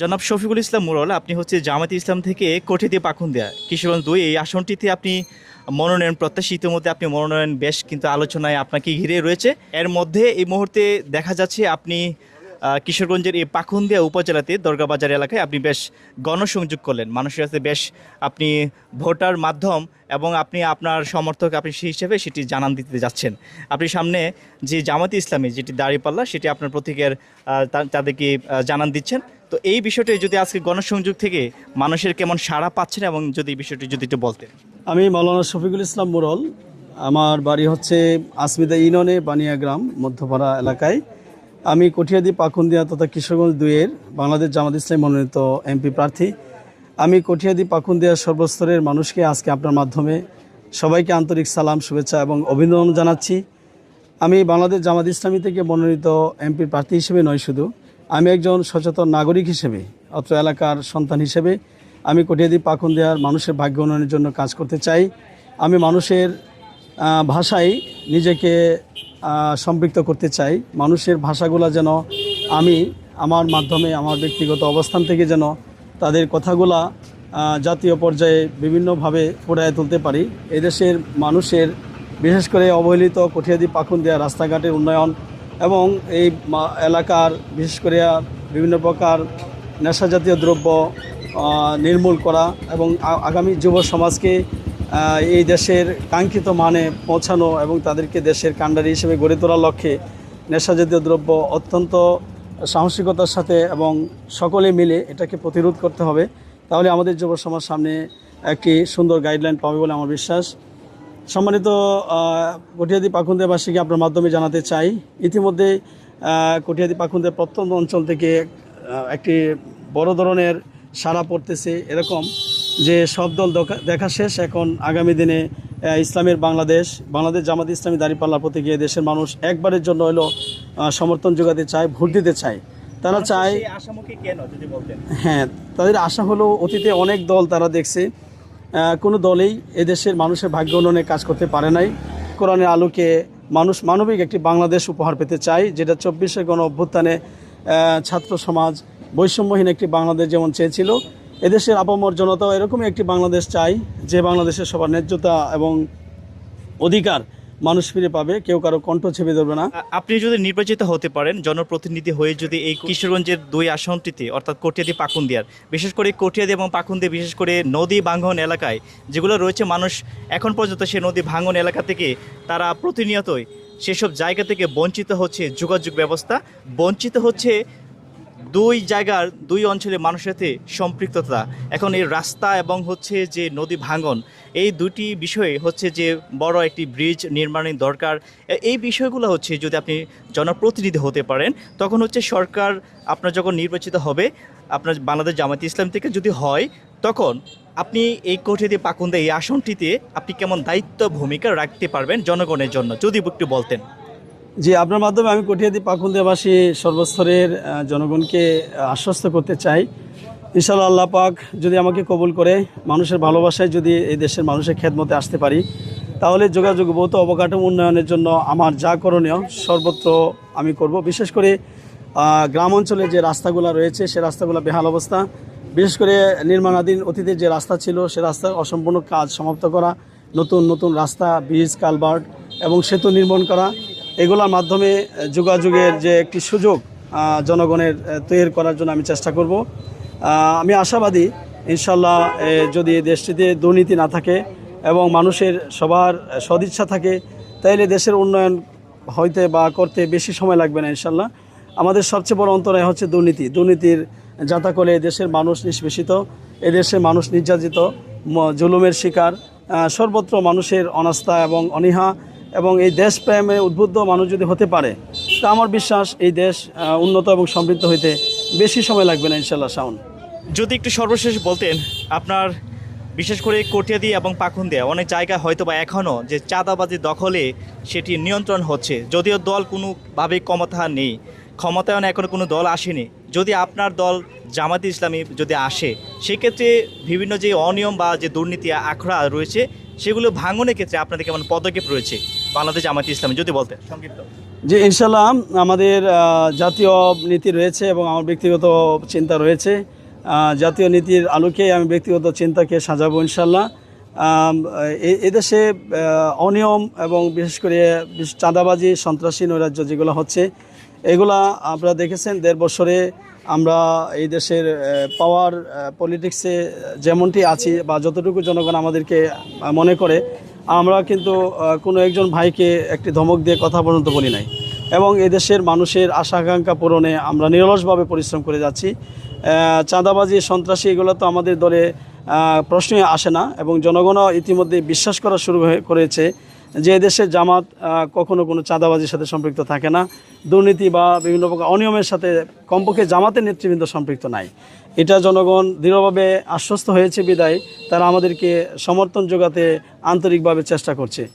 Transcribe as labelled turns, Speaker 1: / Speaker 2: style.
Speaker 1: জনাব শফিকুল ইসলাম মুরল, আপনি হচ্ছে জামাতি ইসলাম থেকে কঠিতে পাখুন দেয়া। কিশোরগঞ্জ দুই, এই আসনটিতে আপনি মনোনয়ন প্রত্যাশী ইতিমধ্যে আপনি মনোনয়ন বেশ কিন্তু আলোচনায় আপনাকে ঘিরে রয়েছে। এর মধ্যে এই মুহূর্তে দেখা যাচ্ছে আপনি কিশোরগঞ্জের এই পাখুন্দিয়া উপজেলাতে দর্গাবাজার এলাকায় আপনি বেশ গণসংযোগ করলেন। মানুষের কাছে বেশ আপনি ভোটার মাধ্যম এবং আপনি আপনার সমর্থক আপনি সেই হিসেবে সেটি জানান দিতে যাচ্ছেন। আপনি সামনে যে জামাতি ইসলামী যেটি দাঁড়িপাল্লা, সেটি আপনার প্রতীকের তাদেরকে জানান দিচ্ছেন। তো এই বিষয়টি যদি আজকে গণসংযোগ থেকে মানুষের কেমন সাড়া পাচ্ছেন এবং যদি এই বিষয়টি যদি একটু বলতেন।
Speaker 2: আমি মৌলানা শফিকুল ইসলাম মুরল আমার বাড়ি হচ্ছে আসমিদা ইউনিয়নে বানিয়া গ্রাম, মধ্যপাড়া এলাকায়। আমি কঠিয়াদি, পাকুন্দিয়া তথা কিশোরগঞ্জ দুইয়ের বাংলাদেশ জামাত ইসলাম মনোনীত এমপি প্রার্থী। আমি কঠিয়াদি, পাকুন্দিয়া সর্বস্তরের মানুষকে আজকে আপনার মাধ্যমে সবাইকে আন্তরিক সালাম, শুভেচ্ছা এবং অভিনন্দন জানাচ্ছি। আমি বাংলাদেশ জামাত ইসলামী থেকে মনোনীত এমপি প্রার্থী হিসেবে নয় শুধু। আমি একজন সচেতন নাগরিক হিসেবে, অত্র এলাকার সন্তান হিসেবে, আমি কটিয়াদি পাকুন দেওয়ার মানুষের ভাগ্য উন্নয়নের জন্য কাজ করতে চাই। আমি মানুষের ভাষায় নিজেকে সম্পৃক্ত করতে চাই। মানুষের ভাষাগুলো যেন আমি আমার মাধ্যমে, আমার ব্যক্তিগত অবস্থান থেকে যেন তাদের কথাগুলা জাতীয় পর্যায়ে বিভিন্নভাবে ফুটায় তুলতে পারি। এদেশের মানুষের, বিশেষ করে অবহেলিত কঠিয়াদি পাখুন দেওয়া রাস্তাঘাটের উন্নয়ন এবং এই এলাকার, বিশেষ করে বিভিন্ন প্রকার নেশা জাতীয় দ্রব্য নির্মূল করা এবং আগামী যুব সমাজকে এই দেশের কাঙ্ক্ষিত মানে পৌঁছানো এবং তাদেরকে দেশের কাণ্ডারি হিসেবে গড়ে তোলার লক্ষ্যে নেশা জাতীয় দ্রব্য অত্যন্ত সাহসিকতার সাথে এবং সকলে মিলে এটাকে প্রতিরোধ করতে হবে। তাহলে আমাদের যুব সমাজ সামনে একটি সুন্দর গাইডলাইন পাবে বলে আমার বিশ্বাস। সম্মানিত কটিয়াদি পাখুন্দেবাসীকে আপনার মাধ্যমে জানাতে চাই। ইতিমধ্যে কটিয়াদি পাখুন্দে প্রত্যন্ত অঞ্চল থেকে একটি বড় ধরনের সাড়া পড়তেছে এরকম যে সব দল দেখা শেষ। এখন আগামী দিনে ইসলামের বাংলাদেশ বাংলাদেশ জামাত ইসলামী দাঁড়িপাল্লার প্রতি গিয়ে দেশের মানুষ একবারের জন্য হলো সমর্থন যোগাতে চায় ভোট দিতে চায়। তারা চায়
Speaker 1: আশামুখী কেন যদি বলতেন?
Speaker 2: হ্যাঁ তাদের আশা হলো অতীতে অনেক দল তারা দেখছে কোনো দলেই এদেশের মানুষের ভাগ্য উন্নয়নে কাজ করতে পারে নাই। কোরআনের আলোকে মানুষ মানবিক একটি বাংলাদেশ উপহার পেতে চাই যেটা চব্বিশে গণ অভ্যুত্থানে ছাত্র সমাজ বৈষম্যহীন একটি বাংলাদেশ যেমন চেয়েছিল, এদেশের আপামর জনতাও এরকমই একটি বাংলাদেশ চাই যে বাংলাদেশের সবার ন্যায্যতা এবং অধিকার মানুষ ফিরে পাবে, কেউ কারও কণ্ঠ ছেপে ধরবে না।
Speaker 1: আপনি যদি নির্বাচিত হতে পারেন, জনপ্রতিনিধি হয়ে যদি এই কিশোরগঞ্জের দুই আসনটিতে, অর্থাৎ কটিয়াদি পাকুন্দিয়ার, বিশেষ করে কটিয়াদি এবং পাকুন্দি বিশেষ করে নদী ভাঙ্গন এলাকায়, যেগুলো রয়েছে মানুষ এখন পর্যন্ত সে নদী ভাঙ্গন এলাকা থেকে তারা প্রতিনিয়তই সেসব জায়গা থেকে বঞ্চিত হচ্ছে যোগাযোগ ব্যবস্থা। বঞ্চিত হচ্ছে দুই জায়গার দুই অঞ্চলের মানুষের সাথে সম্পৃক্ততা। এখন এই রাস্তা এবং হচ্ছে যে নদী ভাঙন, এই দুটি বিষয়ে হচ্ছে যে বড় একটি ব্রিজ নির্মাণের দরকার। এই বিষয়গুলো হচ্ছে যদি আপনি জনপ্রতিনিধি হতে পারেন, তখন হচ্ছে সরকার আপনার যখন নির্বাচিত হবে, আপনার বাংলাদেশ জামায়াত ইসলাম থেকে যদি হয়, তখন আপনি এই কোঠিতে পাকুন্দা এই আসনটিতে আপনি কেমন দায়িত্ব ভূমিকা রাখতে পারবেন জনগণের জন্য, যদি একটু বলতেন।
Speaker 2: জি, আপনার মাধ্যমে আমি কটিয়াদি পাকুন্দিয়াবাসী সর্বস্তরের জনগণকে আশ্বস্ত করতে চাই। ইনশাল্লাহ আল্লাহ পাক যদি আমাকে কবুল করে, মানুষের ভালোবাসায় যদি এই দেশের মানুষের খেদমতে আসতে পারি, তাহলে যোগাযোগ, ভৌত অবকাঠামো উন্নয়নের জন্য আমার যা করণীয় সর্বত্র আমি করব। বিশেষ করে গ্রাম অঞ্চলে যে রাস্তাগুলো রয়েছে, সে রাস্তাগুলো বেহাল অবস্থা। বিশেষ করে নির্মাণাধীন অতীতের যে রাস্তা ছিল, সে রাস্তার অসম্পূর্ণ কাজ সমাপ্ত করা, নতুন নতুন রাস্তা, ব্রিজ কালভার্ট এবং সেতু নির্মাণ করা এগুলোর মাধ্যমে যোগাযোগের যে একটি সুযোগ জনগণের তৈরি করার জন্য আমি চেষ্টা করব। আমি আশাবাদী ইনশাল্লাহ যদি দেশটিতে দুর্নীতি না থাকে এবং মানুষের সবার সদিচ্ছা থাকে, তাইলে দেশের উন্নয়ন হইতে বা করতে বেশি সময় লাগবে না ইনশাল্লাহ আমাদের সবচেয়ে বড় অন্তরায় হচ্ছে দুর্নীতি। দুর্নীতির যাতা করে দেশের মানুষ নিষ্পেষিত এদেশের মানুষ নির্যাতিত জুলুমের শিকার সর্বত্র মানুষের অনাস্থা এবং অনীহা এবং এই দেশপ্রেমে উদ্বুদ্ধ মানুষ যদি হতে পারে, তা আমার বিশ্বাস এই দেশ উন্নত এবং সমৃদ্ধ হইতে বেশি সময় লাগবে না ইনশাল্লাহ শাওন।
Speaker 1: যদি একটু সর্বশেষ বলতেন, আপনার বিশেষ করে কটিয়াদি এবং পাখুন্দিয়া, অনেক জায়গা হয়তো বা এখনও যে চাঁদাবাজি দখলে সেটি নিয়ন্ত্রণ হচ্ছে, যদিও দল কোনোভাবে ক্ষমতা নেই, ক্ষমতায়ন এখনও কোনো দল আসেনি। যদি আপনার দল জামাতি ইসলামী যদি আসে, সেক্ষেত্রে বিভিন্ন যে অনিয়ম বা যে দুর্নীতি, আখড়া রয়েছে, সেগুলো ভাঙনের ক্ষেত্রে আপনাদের কেমন পদক্ষেপ রয়েছে? বাংলাদেশ জামাতি ইসলামী, যদি সংক্ষিপ্ত।
Speaker 2: যে ইনশাল্লাহ আমাদের জাতীয় নীতি রয়েছে এবং আমার ব্যক্তিগত চিন্তা রয়েছে। জাতীয় নীতির আলোকে আমি ব্যক্তিগত চিন্তাকে সাজাবো ইনশাল্লাহ এদেশে অনিয়ম এবং বিশেষ করে চাঁদাবাজি, সন্ত্রাসী নৈরাজ্য যেগুলো হচ্ছে, এগুলা আপনারা দেখেছেন, দেড় বছরে আমরা এই দেশের পাওয়ার পলিটিক্সে যেমনটি আছি বা যতটুকু জনগণ আমাদেরকে মনে করে আমরা কিন্তু কোনো একজন ভাইকে একটি ধমক দিয়ে কথা পর্যন্ত বলি নাই। এবং এদেশের মানুষের আশা আকাঙ্ক্ষা পূরণে আমরা নিরলসভাবে পরিশ্রম করে যাচ্ছি। চাঁদাবাজি, সন্ত্রাসী এগুলো তো আমাদের দলে প্রশ্নে প্রশ্নই আসে না এবং জনগণও ইতিমধ্যে বিশ্বাস করা শুরু করেছে। যে দেশে জামাত কখনো কোনো চাঁদাবাজির সাথে সম্পৃক্ত থাকে না। দুর্নীতি বা বিভিন্ন প্রকার অনিয়মের সাথে কমপক্ষে জামাতের নেতৃবৃন্দ সম্পৃক্ত নাই। এটা জনগণ দৃঢ়ভাবে আশ্বস্ত হয়েছে বিদায়। তারা আমাদেরকে সমর্থন যোগাতে আন্তরিকভাবে চেষ্টা করছে।